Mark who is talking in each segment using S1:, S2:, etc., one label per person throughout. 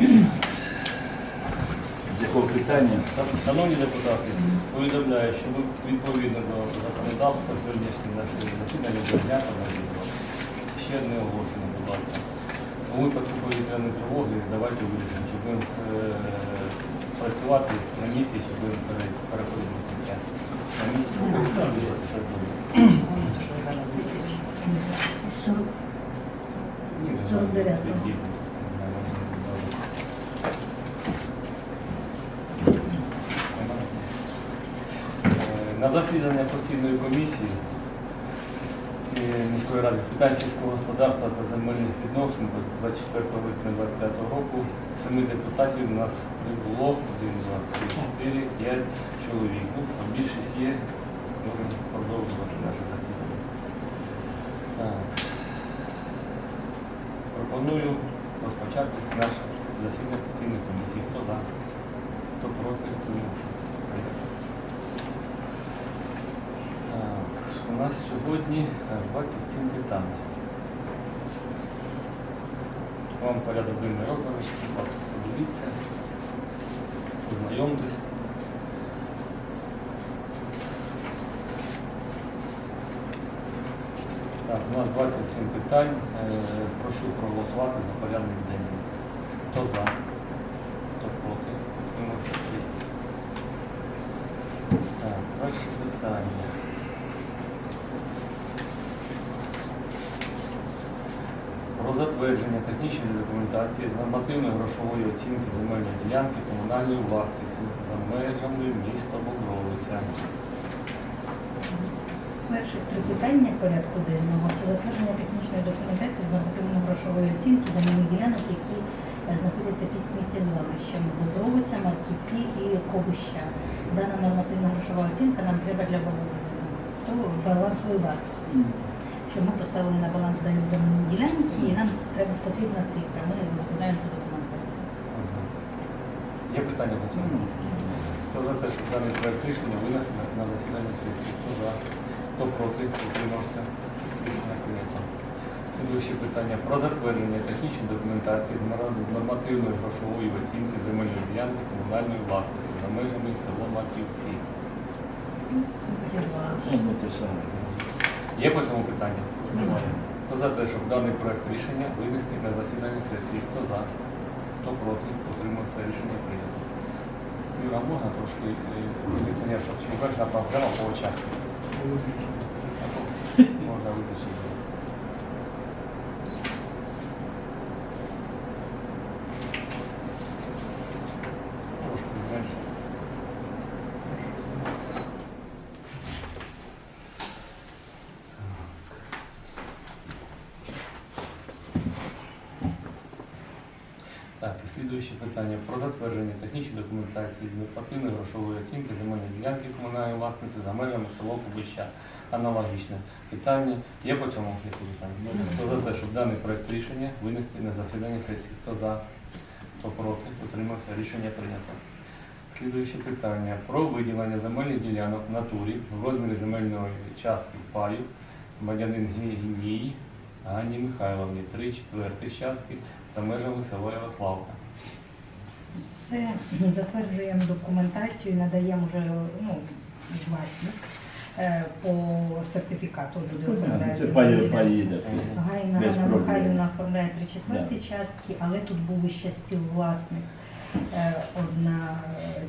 S1: З якого питання?
S2: Шановні депутати, повідомляю, що ви відповідно до законодавства сьогоднішнє наше засідання до дня проведено. Ще одне оголошення, будь ласка. У випадку повітряної тривоги давайте вирішимо, чи будемо е, працювати на місці, чи будемо переходити на кінця. На місці все буде. Ні,
S3: 49-го.
S2: тоді. Е, На засідання постійної комісії е, міської ради питань сільського господарства та земельних відносин 24 липня 25 року семи депутатів у нас не було, 1, 2, 3, 4, 5 чоловік. Ну, а більшість є, можемо продовжувати наше засідання. Так. Пропоную розпочати наше засідання постійної комісії. Хто за? Хто проти? Утримався? Прийнято. Так, у нас сьогодні е, 27 питань. Вам порядок денний розданий, подивіться, познайомтесь. Так, у нас 27 питань. Е, Прошу проголосувати за порядок денний. Хто за? Хто проти? Так, перше питання. Про затвердження технічної документації з нормативної грошової оцінки земельної ділянки комунальної власності за межами міста Бобровиця.
S3: Перші три питання порядку денного це затвердження технічної документації з нормативно-грошової оцінки земельних ділянок, які е, знаходяться під сміттєзвалищем Бобровиця, Марківці і Кобуща. Дана нормативна грошова оцінка нам треба для балансової вартості. Що ми поставили на баланс дані земельні ділянки, і нам треба потрібна цифра. Ми виконуємо цю документацію.
S2: Є питання по цьому? Хто за те, щоб даний проект рішення винести на- на засідання сесії? Хто за? Хто проти? Утримався? Рішення прийнято. Слідуюче питання про затвердження технічної документації з нормативної грошової оцінки земельної ділянки комунальної власності за межами села Маківці.
S1: Ну, те саме.
S2: Є по цьому питання? Немає. Хто за те, щоб даний проект рішення винести на засідання сесії? Хто за? Хто проти? Утримався рішення прийнято. Юра, можна трошки е, кондиціонер, щоб чим верх направ прямо по очах? Можна виключити. Трошки менше. Так, і слідуюче питання про затвердження технічної документації з нормативної грошової оцінки земельної ділянки комунальної власниці за межами село Кубища. Аналогічне питання. Є по цьому питання? Хто за те, щоб даний проект рішення винести на засідання сесії? Хто за? Хто проти? Утримався. Рішення прийнято. Слідуюче питання про виділення земельних ділянок в натурі в розмірі земельної частки паю громадянин Гінії Ганні Михайловні 3 четверти частки за межами села Ярославка.
S3: Це затверджуємо документацію, надаємо вже ну, власність е, по сертифікату. Люди
S1: оформляти.
S3: оформляють
S1: Це Без проблем.
S3: Михайлівна оформляє три четверті частки, але тут був ще співвласник. Е, Одна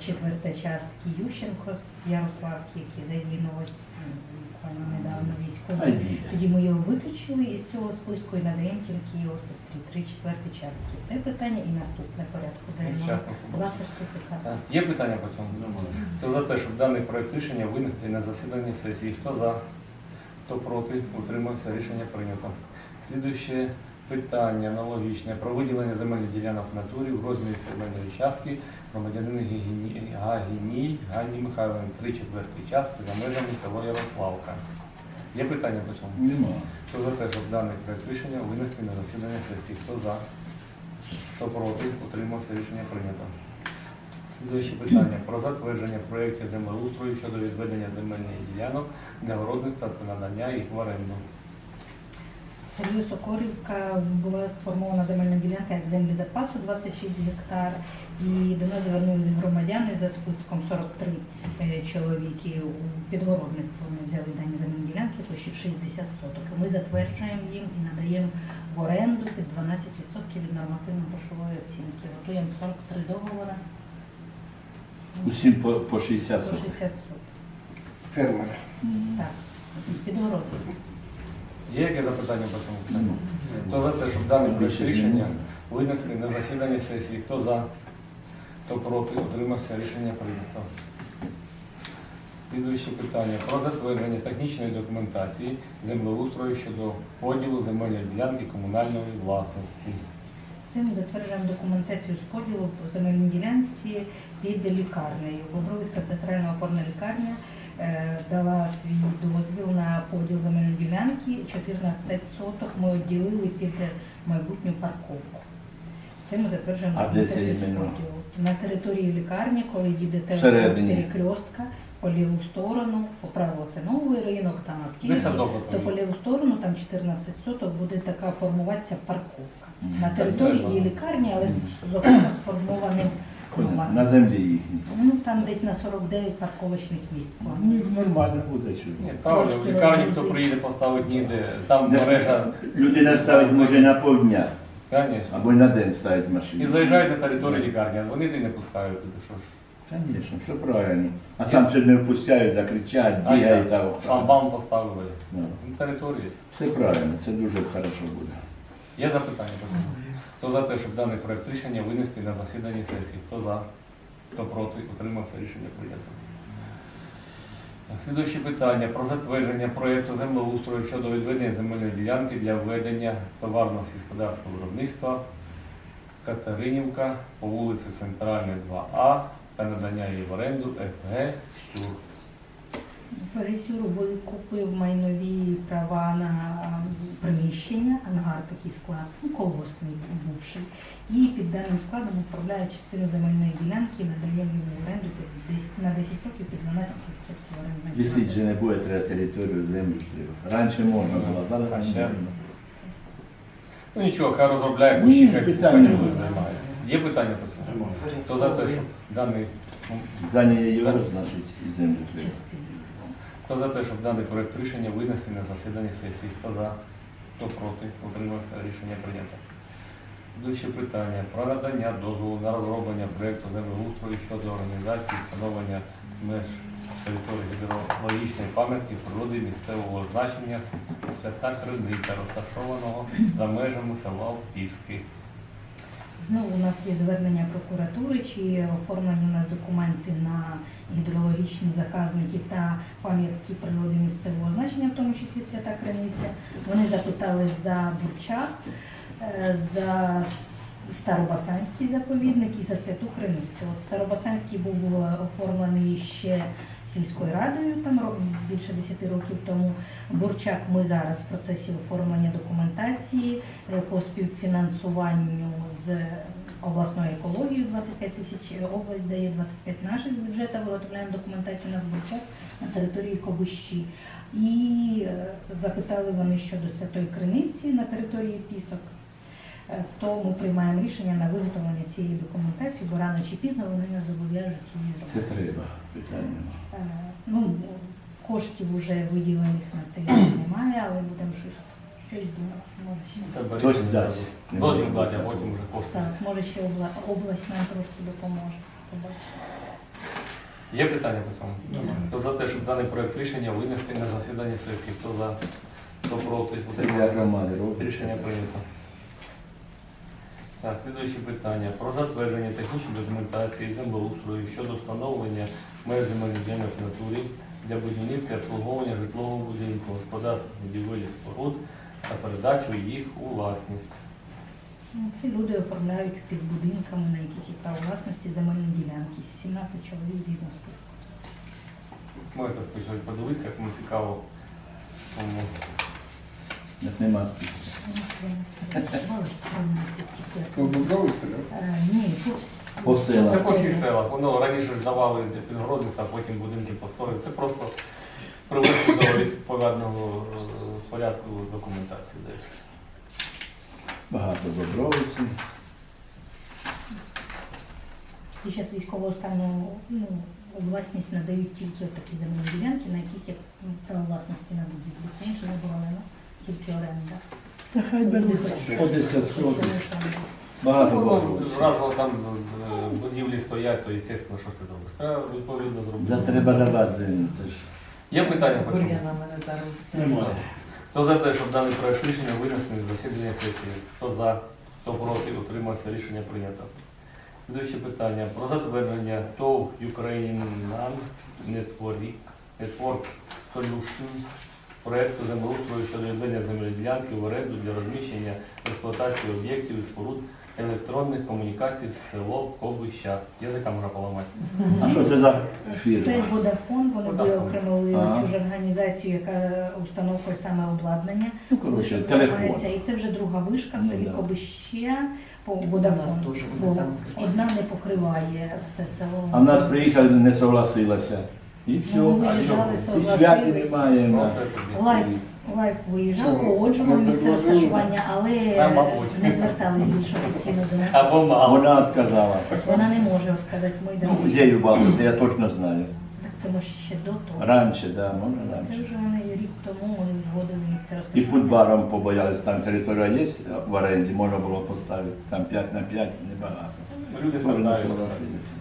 S3: четверта частки Ющенко з Ярославки, який загинув ось, буквально недавно військовий. Тоді ми його виключили із цього списку і надаємо тільки його сестрі. Три четверті частки. Це питання і наступне порядку денного. Два сертифікати.
S2: Є питання по цьому? Хто за те, щоб даний проект рішення винести на засідання сесії? Хто за? Хто проти? Утримався. Рішення прийнято. Слідуюче питання аналогічне про виділення земельних ділянок в натурі в розмірі земельної частки громадянини Гагіній Ганні Михайловні 3 четверті частки за межами село Ярославка. Є питання по цьому?
S1: Нема.
S2: Хто за те, щоб даний проект рішення винести на засідання сесії? Хто за? Хто проти? Утримався. Рішення прийнято. Слідуюче питання про затвердження проєктів землеустрою щодо відведення земельних ділянок для городництва та надання їх в оренду.
S3: Селі Сокорівка була сформована земельна ділянка як землі запасу 26 гектар. І до нас звернулися громадяни за списком 43 е, чоловіки у підгородництво. Ми взяли дані земельні ділянки площі 60 соток. Ми затверджуємо їм і надаємо в оренду під 12% від нормативно-грошової оцінки. Готуємо 43 договори
S1: Усім по, по 60
S3: по
S1: соток.
S3: 60 соток.
S4: Фермер.
S3: Так, підгородництво.
S2: Є яке запитання по цьому питанню? Хто за те, щоб проект
S1: Більше
S2: рішення
S1: немає.
S2: винести на засідання сесії? Хто за? Хто проти? Утримався рішення прийнято. Слідуюче питання про затвердження технічної документації землеустрою щодо поділу земельної ділянки комунальної власності.
S3: Цим затверджуємо документацію з поділу по земельній ділянці під лікарнею. Бобровська центральна опорна лікарня дала свій дозвіл на поділ земельної ділянки. 14 соток ми відділили під майбутню парковку. Це ми затверджуємо
S1: А де це іменно?
S3: На території лікарні, коли їдете
S1: Всередині.
S3: перекрестка, по ліву сторону, по праву це новий ринок, там
S2: Де
S3: аптеки,
S2: садок
S3: то по ліву сторону, там 14 соток, буде така формуватися парковка.
S1: Мгм.
S3: На території
S2: так.
S3: лікарні, але з окремо сформованим ну,
S1: На землі їхні.
S3: Ну там десь на 49 парковочних місць.
S1: Ну,
S3: планується.
S1: Нормально буде чудо.
S2: Ні, там в лікарні хто приїде, поставить ніде. Там
S1: Де-
S2: мережа,
S1: Людина ставить може на півдня,
S2: звісно.
S1: або й на день ставить
S2: І
S1: машину.
S2: заїжджають на територію лікарні, а вони не пускають туди, що ж.
S1: Звісно, все правильно. А
S2: Є.
S1: там ще не впускають, закричать,
S2: А
S1: бігають та охрана.
S2: шламбам поставили.
S1: Ну,
S2: На території.
S1: Все правильно, це дуже хорошо буде.
S2: Є запитання? по цьому? Хто за те, щоб даний проект рішення винести на засідання сесії? Хто за? Хто проти? Утримався рішення прийнято. Слідуюче питання про затвердження проєкту землеустрою щодо відведення земельної ділянки для введення товарного сільськогосподарського виробництва Катеринівка по вулиці Центральна 2А та надання її в оренду ФГ «Сюр».
S3: Фересюр викупив майнові права на приміщення, ангар такий склад, ну, колгоспний бувший. І під даним складом управляє частину земельної ділянки, надає в оренду на 10 років під 12% орендної
S1: Висить же не буде, треба територію землю стрілити. Раніше можна було, зараз не можна.
S2: Ну нічого, хай розробляє, бо ще хай
S1: питань
S2: хай
S1: немає.
S2: Є питання по цьому? Хто за те, щоб даний
S1: Здання є його, значить, і землю треба.
S3: Частини.
S2: Хто за те, щоб даний проект рішення винести на засідання сесії? Хто за? Хто проти? Утримався рішення прийнято. Слідуюче питання про надання дозволу на розроблення проєкту землеустрою щодо організації встановлення меж території гідрологічної пам'ятки природи місцевого значення свята Криниця, розташованого за межами села Піски.
S3: Знову у нас є звернення прокуратури, чи оформлені у нас документи на гідрологічні заказники та пам'ятки природи місцевого значення, в тому числі свята Криниця. Вони запитали за Бурчак, е, за Старобасанський заповідник і за святу Криницю. От Старобасанський був е, оформлений ще сільською радою там більше 10 років тому. Бурчак ми зараз в процесі оформлення документації е, по співфінансуванню з обласною екологією 25 тисяч, е, область дає 25 наших з бюджету, виготовляємо документацію на Бурчак на території Кобущі. І е, запитали вони щодо Святої Криниці на території Пісок. Е, То ми приймаємо рішення на виготовлення цієї документації, бо рано чи пізно вони нас зобов'яжуть її зробити.
S1: Це треба, питання.
S3: Е, Ну, коштів вже виділених на це немає, але будемо щось, щось думати. Може ще,
S1: Хтось дасть.
S2: Дозвіл дати, а потім вже кошти.
S3: так, може ще обла, область нам трошки допоможе.
S2: Є питання по цьому? Хто за те, щоб даний проект рішення винести на засідання сесії? Хто за? Хто проти? Рішення прийнято. Так, слідуюче питання про затвердження технічної документації землеустрою щодо встановлення меж земельних ділянок в натурі для будівництва обслуговування житлового будинку, господарських будівель споруд та передачу їх у власність.
S3: Ну, Ці люди оформляють під будинками, на яких є право власності земельні ділянки. 17 чоловік згідно списку.
S2: Можете спочатку подивитися, як вам цікаво. Тому
S1: Як нема списку.
S3: Ну, це не все рахували, 13 тільки.
S4: По
S3: Е, Ні, по
S1: селах.
S2: Це по всіх селах. Воно раніше ж давали для підгородництва, а потім будинки построїли. Це просто привести до відповідного е, порядку документації. здається.
S1: Багато добровольців.
S3: І зараз військового стану ну, у власність надають тільки от такі земельні ділянки, на яких є ну, право власності на будівлю. Все інше заборонено, тільки оренда.
S1: Та хай беруть по 10 сотень. Багато
S2: Ну, там е, будівлі стоять, то, звісно, що ти зробиш? Треба відповідно
S1: Да треба давати землю. Це ж
S2: Є питання по цьому?
S5: Бур'яна мене зараз.
S1: немає.
S2: Хто за те, щоб даний проект рішення винесли на засідання сесії? Хто за, хто проти, утримався, рішення прийнято. Слідуюче питання про затвердження ТОВ Ukrainian Network, Network Solutions проекту землеустрою щодо відведення земельної ділянки в оренду для розміщення експлуатації об'єктів і споруд електронних комунікацій в село Ковища. Язика можна поламати.
S1: А що це за
S3: Це
S1: фірма?
S3: Водафон, вони
S2: Vodafone.
S3: виокремили
S1: Ага.
S3: цю ж організацію, яка установкою саме обладнання.
S1: Ну, коротше, телефон.
S3: І це вже друга вишка в
S1: Ну,
S3: селі
S1: да.
S3: Кобище по
S5: У нас
S3: Водафон.
S5: теж
S3: Бо
S5: там.
S3: одна не покриває все село.
S1: А в нас приїхали, не согласилася. І все.
S3: Ну,
S1: А
S3: виїжджали,
S1: що? І
S3: согласились.
S1: немає.
S2: Ну.
S3: Лайф, лайф виїжджав,
S4: Що,
S3: погоджував місце
S4: предложили?
S3: розташування, але
S2: А, мабуть.
S3: не звертались більше офіційно до нас.
S2: Або мало.
S1: Вона відказала.
S3: Вона не може сказати, ми
S1: Ну, я точно знаю.
S3: Так це може ще до того.
S1: Раніше, да, може
S3: Це
S1: раніше.
S3: вже вони рік тому ми згодили місце
S1: І
S3: розташування.
S1: під баром побоялись, там територія є в оренді, можна було поставити. Там 5 на 5, небагато.
S2: Люди
S1: Теж
S2: страждають.
S1: согласилися.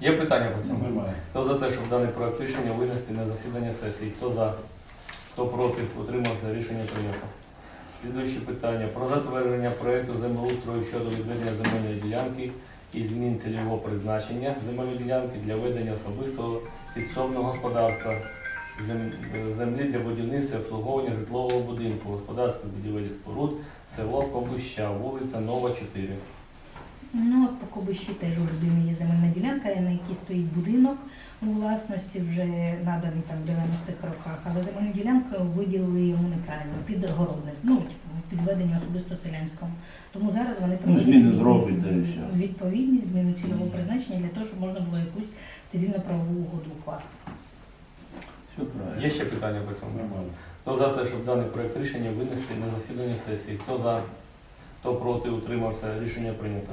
S2: Є питання по цьому?
S1: Немає.
S2: Хто за те, щоб даний проект рішення винести на засідання сесії? Хто за? Хто проти? Утримався рішення прийнято. Слідуюче питання про затвердження проекту землеустрою щодо відведення земельної ділянки і змін цільового призначення земельної ділянки для ведення особистого підсобного господарства землі для будівництва і обслуговування житлового будинку, господарських будівель споруд, село Кобища, вулиця Нова, 4.
S3: Ну, от по Кобищі теж у людини є земельна ділянка, на якій стоїть будинок у власності, вже наданий там в 90-х роках, але земельну ділянку виділили йому неправильно, під городник, ну, типу, підведення особисто селянському. Тому зараз вони проводять
S1: зміни зроблять, да, і все.
S3: відповідність, зміну цільового призначення для того, щоб можна було якусь цивільно-правову угоду укласти.
S1: Все правильно.
S2: Є ще питання по цьому? Хто за те, щоб даний проект рішення винести на засідання сесії? Хто за, хто проти, утримався, рішення прийнято.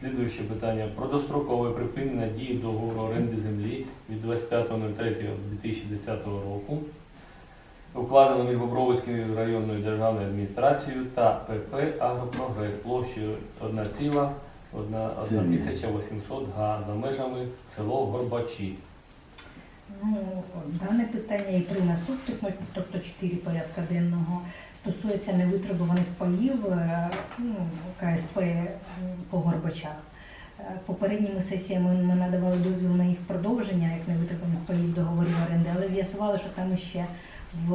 S2: Слідуюче питання про дострокове припинення дії договору оренди землі від 25.03.2010 року, укладено між Бобровицькою районною державною адміністрацією та ПП Агропрогрес площею 1,1800 га за межами село Горбачі.
S3: Ну, дане питання і три наступних, ну, тобто чотири порядка денного, стосується невитребуваних паїв е, ну, КСП по Горбачах. Е, Попередніми сесіями ми надавали дозвіл на їх продовження, як невитребуваних паїв договорів оренди, але з'ясували, що там ще в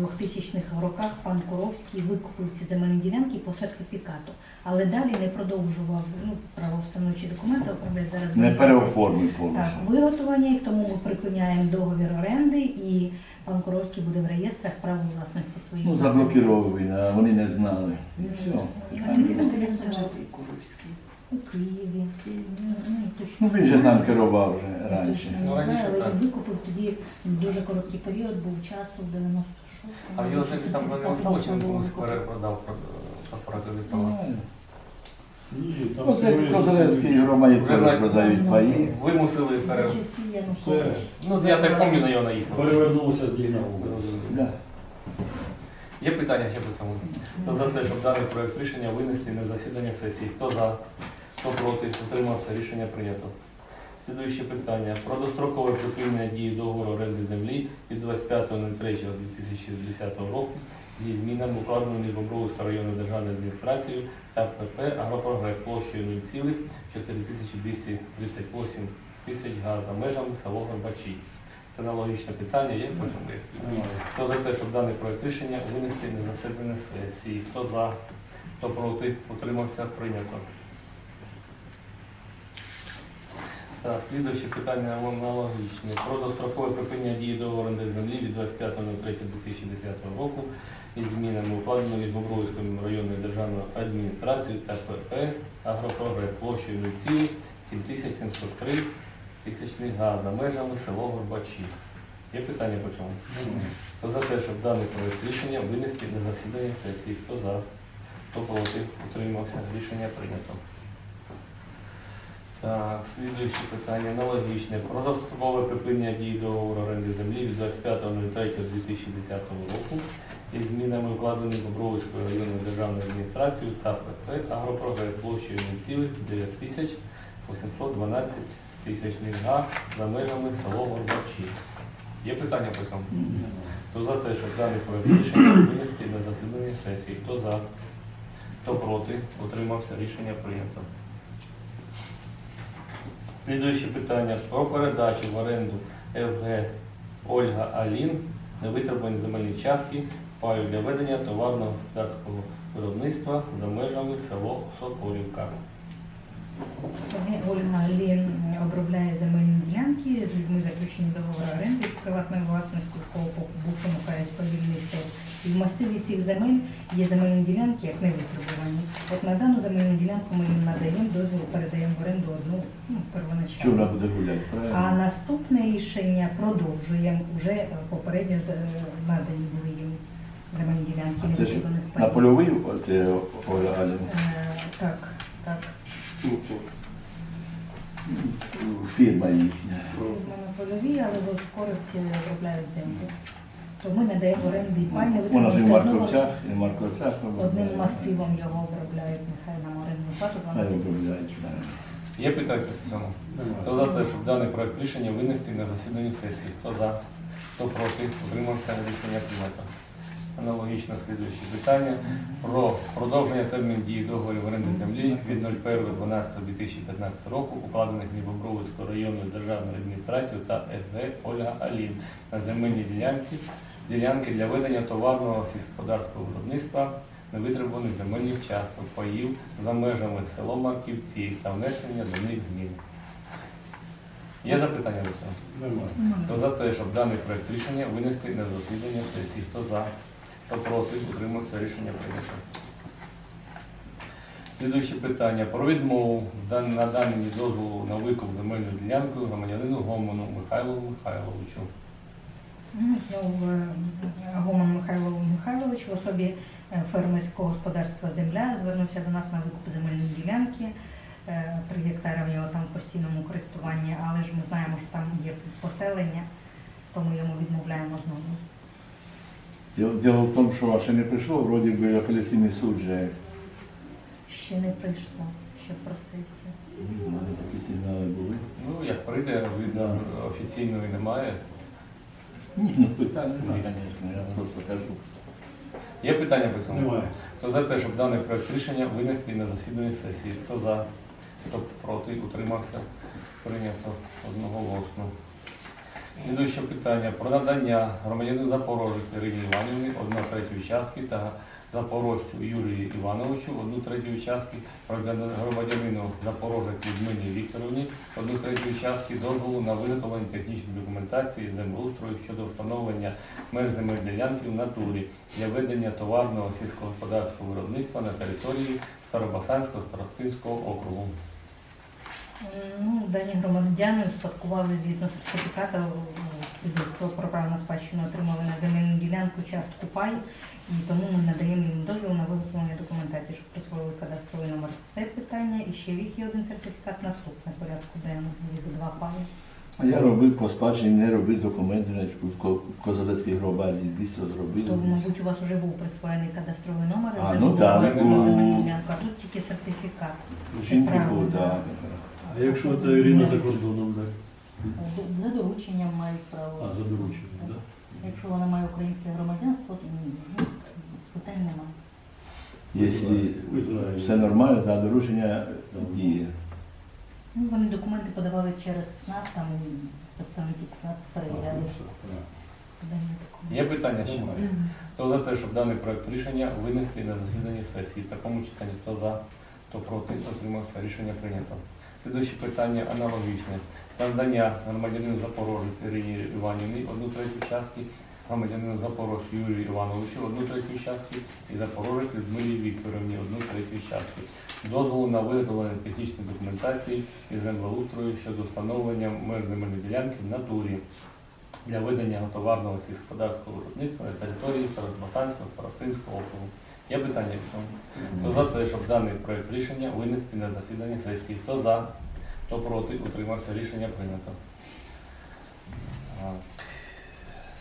S3: 2000-х роках пан Куровський викупив ці земельні ділянки по сертифікату, але далі не продовжував ну, правовстановчі документи, оформляє зараз
S1: Не переоформив
S3: так, виготовлення їх, тому ми припиняємо договір оренди і пан Коровський буде в реєстрах права власності своїх.
S1: Ну, заблокував він, а вони не знали. І все.
S5: Він зараз і Куровський.
S3: У Києві. Ну, ну, точно.
S1: Ну, він же там керував вже раніше.
S3: Точно
S2: Ну, раніше
S3: знаю, але
S2: так.
S3: він викупив тоді дуже короткий період, був часу в 96-му.
S2: А його це там не остало, чи він
S3: було
S2: комусь перепродав паспорати від?
S1: Ну,
S6: Ні, там
S1: Ну, це
S6: все
S1: Козелецькій громаді теж продають паї.
S2: Вимусили
S3: За
S2: пере...
S3: часів Януковича.
S2: Ну, я так пам'ятаю, на наїхав.
S6: перевернулося з Дігнаву.
S1: Да.
S2: Є питання ще по цьому? Хто за те, щоб даний проект рішення винести на засідання сесії? Хто за? Хто проти? Утримався? Рішення прийнято. Слідуюче питання. Про дострокове припинення дії договору оренди землі від 25.03.2010 року зі змінами укладеними між Бобровською районною державною адміністрацією та ПП «Агропрогрес» площею 0,4238 тисяч га за межами село Горбачі. Це аналогічне питання, є по? Хто за те, щоб даний проект рішення винести на засідання сесії? Хто за, хто проти, утримався, прийнято. Так, слідуюче питання аналогічне. Про дострокове припинення дії договору оренди землі від 25.03.2010 року із змінами укладено від Бобровської районної державної адміністрації та ПП «Агропрогрес» площею 0,7703 тисячних га за межами село Горбачі. Є питання по цьому? Хто за те, щоб даний проект рішення винести на засідання сесії? Хто за? Хто проти? Утримався. Рішення прийнято. Так, слідуюче питання аналогічне. Про застосове припинення дії договору оренди землі від 25.03.2010 року із змінами укладених Бобровицькою районною державною адміністрацією та ПЦ агропроект площею 0,9 тисяч 812 тисячних га за межами село Горбачі. Є питання по цьому? Хто за те, щоб даний проект рішення винести на засідання сесії? Хто за? Хто проти? Утримався. Рішення прийнято. Слідуюче питання про передачу в оренду ФГ Ольга Алін невитребувані земельні частки паю для ведення товарного господарського виробництва за межами село Соколівка.
S3: Ольга Лін обробляє земельні ділянки, з людьми заключені договори оренди приватної власності в КОП бувшому КС «Повільництво». І в масиві цих земель є земельні ділянки, як не витребувані. От на дану земельну ділянку ми їм надаємо дозвіл, передаємо в оренду одну ну,
S1: Чи вона
S3: первоначально.
S1: буде гуляти?
S3: А наступне рішення продовжуємо вже е, попередньо надані були їм земельні ділянки
S1: А це ж на польовий оце Оля
S3: Е, Так, так.
S4: Ну.
S1: Фірма їхня.
S3: Монопольові, але в скорості обробляють землю. То ми не даємо в оренду і
S1: ж і в Марковцях, і в Марковцях.
S3: Одним масивом його обробляють, нехай нам орендну плату
S1: Хай обробляють.
S2: Є питання по цьому? Хто за те, щоб даний проект рішення винести на засідання сесії? Хто за? Хто проти? Утримався рішення прийнято. Аналогічно слідуюче питання про продовження термін дії договорів оренди землі від 01.12.2015 року, укладених між районною державною адміністрацією та ФГ Ольга Алін на земельній ділянці, ділянки для ведення товарного сільськогосподарського виробництва невитребуваних земельних часток паїв за межами село Марківці та внесення до них змін. Є запитання до цього?
S6: Немає.
S2: Хто за те, щоб даний проект рішення винести на засідання сесії? Хто за? Хто проти? Утримався рішення прийнято. Слідуюче питання про відмову дан- наданні дозволу на викуп земельну ділянку громадянину Гомону Михайлу Михайловичу.
S3: Ну, Знову е, Гоман Михайло Михайлович в особі е, фермерського господарства земля звернувся до нас на викуп земельної ділянки. Е, Три гектари в нього там в постійному користуванні, але ж ми знаємо, що там є поселення, тому йому відмовляємо знову.
S1: Діло, діло в тому, що ще не прийшло, вроді би апеляційний суд вже
S3: Ще не прийшло, ще в процесі.
S1: у мене такі сигнали були.
S2: Ну, як прийде, видно, офіційної немає.
S1: Ні, ну питань немає, звісно, я просто кажу.
S2: Є питання по цьому?
S6: Немає.
S2: Хто за те, щоб даний проект рішення винести на засідання сесії? Хто за? Хто проти? Утримався? Прийнято одноголосно. Слідуюче питання про надання громадянину Запорожець Ірині Іванівні одну третю частки та Запорожцю Юрію Івановичу одну третю частки, громадянину Запорожець Людмилі Вікторовні одну третю частки дозволу на виготовлення технічної документації землеустрою щодо встановлення меж земельної ділянки в натурі для ведення товарного сільськогосподарського виробництва на території Старобасанського Старостинського округу.
S3: Ну, дані громадяни успадкували згідно сертифіката свідоцтво право на спадщину отримали на земельну ділянку частку пай, і тому ми надаємо їм дозвіл на виготовлення документації, щоб присвоїли кадастровий номер. Це питання, і ще в їх є один сертифікат наступне порядку денного, їх два паї.
S1: А я робив по спадщині, не робив документи, значить, в Ко- в Козелецькій дійсно зробив.
S3: То, мабуть, у вас вже був присвоєний кадастровий номер,
S1: А,
S3: вже
S1: ну так, у-
S3: земельну ділянку, а тут тільки сертифікат.
S1: Жінки був, так.
S6: А якщо це Ірина за кордоном, так?
S3: За дорученням мають право.
S6: А, за дорученням, так?
S3: Якщо вона має українське громадянство, то ні, ну, питань немає.
S1: Якщо все нормально, то доручення діє.
S3: Ну, вони документи подавали через ЦНАП, там представники ЦНАП перевіряли. документи.
S2: Є питання ще? Хто за те, щоб даний проект рішення винести на засідання сесії? В такому читанні хто за, хто проти, отримався. Рішення прийнято. Слідуюче питання аналогічне. Надання громадянину Запорожець Ірині Іванівні одну третю частки, громадянину Запорожцю Юрію Івановичу одну третю частки і Запорожець Людмилі Вікторівні одну третю частки. Дозволу на виготовлення технічної документації і землеустрою щодо встановлення земельної ділянки в натурі для ведення товарного сільськогосподарського виробництва на території Старосмасанського Старостинського округу. Є питання? Хто за те, щоб даний проект рішення винести на засідання сесії? Хто за, хто проти, утримався, рішення прийнято.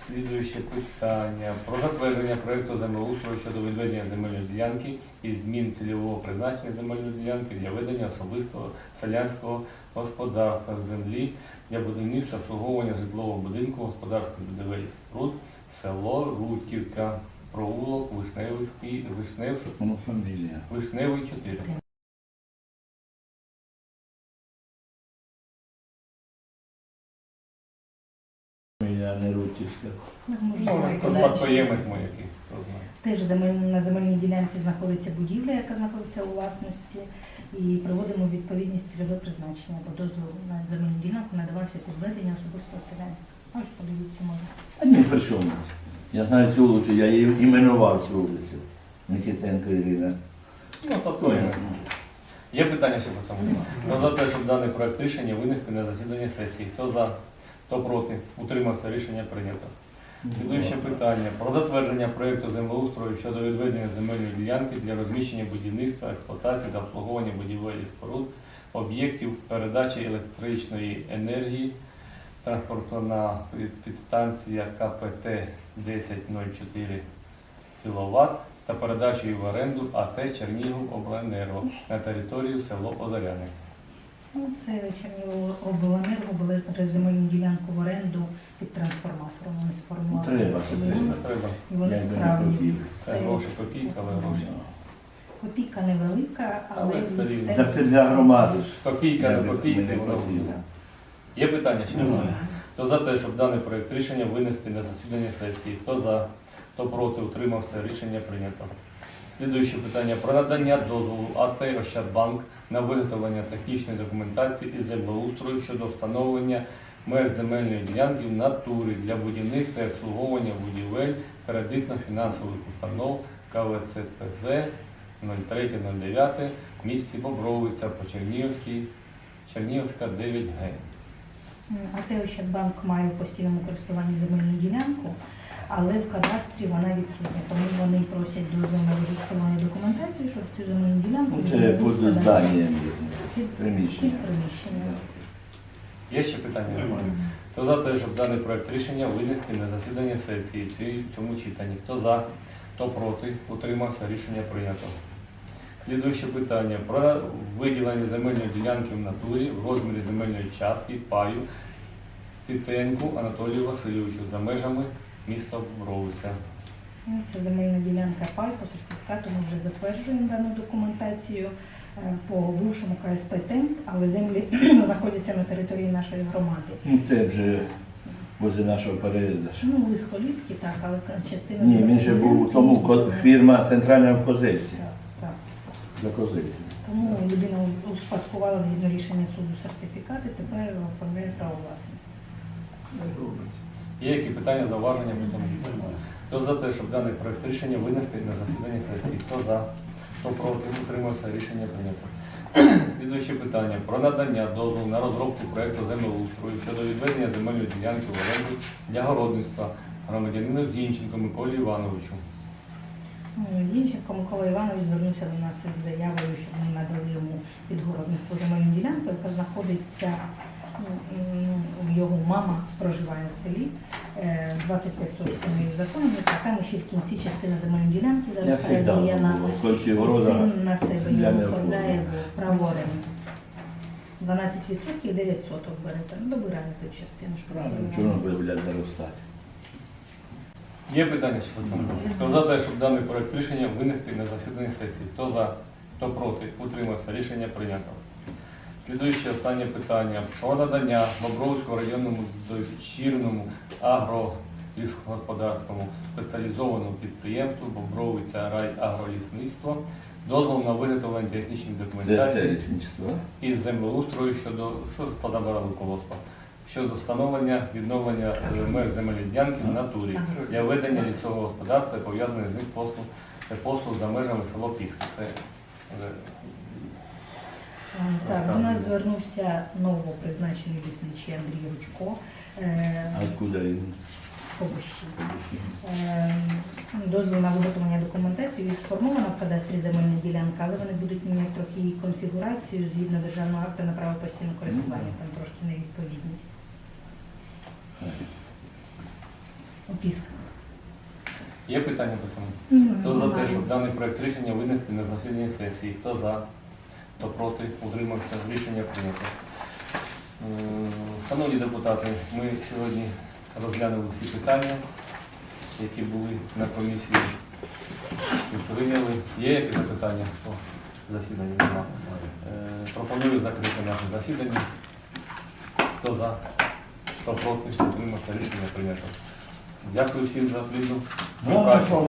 S2: Слідуюче питання про затвердження проекту землеустрою щодо відведення земельної ділянки і змін цільового призначення земельної ділянки для ведення особистого селянського господарства землі для будівництва обслуговування житлового будинку господарських будівель споруд, село Рудківка, провулок Вишневський, Вишневський,
S1: Ну.
S2: Вишневий 4.
S1: Рутівська.
S3: Ну,
S2: Ну, спадкоємець мой який, хто знає.
S3: Теж земель- на земельній ділянці знаходиться будівля, яка знаходиться у власності, і приводимо у відповідність цільове призначення, бо дозвіл на земельну ділянку надавався під ведення особистого селянства. Ось подивіться, може.
S1: А ні, при чому? Я знаю цю вулицю, я її іменував цю вулицю. Нікітенко Ірина.
S2: Ну, спадкоємець. Є питання ще по цьому? Хто за те, щоб даний проект рішення винести на засідання сесії? Хто за, хто проти? Утримався, рішення прийнято. Слідуюче питання про затвердження проєкту землеустрою щодо відведення земельної ділянки для розміщення будівництва, експлуатації та обслуговування будівель і споруд, об'єктів передачі електричної енергії, транспортна підстанція КПТ 1004 кВт та передачею в оренду АТ Чернігів Обленерго на територію село Озаряне.
S3: Ну, це Чернігов обленерго були земельну ділянку в оренду під трансформатором. Вони сформували.
S1: Треба, це треба.
S2: Треба.
S3: І вони
S1: Я
S3: справді.
S2: Це гроші копійка, але гроші.
S3: Копійка невелика, але,
S2: Але все рівно.
S1: Так це для громади ж.
S2: Копійка
S1: Я
S2: до копійки,
S1: не
S2: воно. Є питання ще?
S1: Немає.
S2: Хто за те, щоб даний проект рішення винести на засідання сесії? Хто за, хто проти, утримався, рішення прийнято. Слідуюче питання про надання дозволу АТ Ощадбанк на виготовлення технічної документації із землеустрою щодо встановлення меж земельної ділянки в натурі для будівництва і обслуговування будівель кредитно-фінансових установ КВЦПЗ 03.09 в місті Бобровиця по Чернігівській, Чернігівська 9Г.
S3: А те, що банк має в постійному користуванні земельну ділянку, але в кадастрі вона відсутня. Тому вони просять на виготовлення документації, щоб цю земельну ділянку
S1: Ну, Це буде здання, приміщення.
S3: приміщення.
S2: Є ще питання? Хто за те, щоб даний проект рішення винести на засідання сесії в цьому читанні? Хто за, хто проти, утримався, рішення прийнято. Слідуюче питання про виділення земельної ділянки в натурі в розмірі земельної частки паю Титенку Анатолію Васильовичу за межами міста Бровиця.
S3: Ну, Це земельна ділянка пай по сертифікату. Ми вже затверджуємо дану документацію е, по бувшому КСП «Темп», але землі знаходяться на території нашої громади.
S1: Ну, це вже возле нашого переїзду.
S3: Ну, лихолітки, так, але частина...
S1: Ні, він же був тому фірма центральна в Козельці.
S3: Так, так.
S1: За Козельці.
S3: Тому людина успадкувала згідно рішення суду сертифікати, тепер оформляє право власності.
S2: Є які питання, зауваження по цьому? Хто за те, щоб даний проект рішення винести на засідання сесії? Хто за? Хто проти? Утримався, рішення прийнято. Слідуюче питання про надання дозволу на розробку проекту землеустрою щодо відведення земельної ділянки в оренду для городництва громадянину Зінченко Миколі Івановичу.
S3: Ну, Зінченко Микола Іванович звернувся до нас із заявою, щоб ми надали йому підгородництво земельну ділянку, яка знаходиться його мама проживає в селі. е, 25 соток у неї законом, і там ще в кінці частина земельної ділянки зараз
S1: завжди
S3: на син на себе його оформляє в право оренди. 12% 9 соток берете. Ну, добирає ту частину.
S1: Правильно, чого воно буде блядь, заростати?
S2: Є питання ще? Хто за те, щоб даний проект рішення винести на засідання сесії? Хто за? Хто проти? Утримався. Рішення прийнято. Слідуюче останнє питання про надання Бобровському районному дочірному агролісгосподарському спеціалізованому підприємству Бобровиця райагролісництво дозвол на виготовлення документації
S1: лісничество.
S2: із землеустрою щодо що позабирали колоспа щодо встановлення відновлення е, меж земельної ділянки в натурі для ведення лісового господарства і пов'язаних з ним послуг послуг за межами село Піски. Це Е,
S3: Так, до нас звернувся новопризначений лісничий Андрій Ручко. Е,
S1: А откуда він?
S3: Е, Дозвіл на виготовлення документації їх сформовано в кадастрі земельна ділянка, але вони будуть міняти трохи її конфігурацію згідно державного акту на право постійного користування, там трошки невідповідність. Опіска.
S2: Є питання по цьому? Хто за те, щоб даний проект рішення винести на засідання сесії? Хто за? Хто проти? Утримався? Рішення прийнято. М, Шановні депутати, ми сьогодні розглянули всі питання, які були на комісії. Всі прийняли. Є якісь запитання по засіданню? Нема. Е, Пропоную закрити наше засідання. Хто за? Хто проти? Утримався? Рішення прийнято. Дякую всім за плідну
S1: Ну.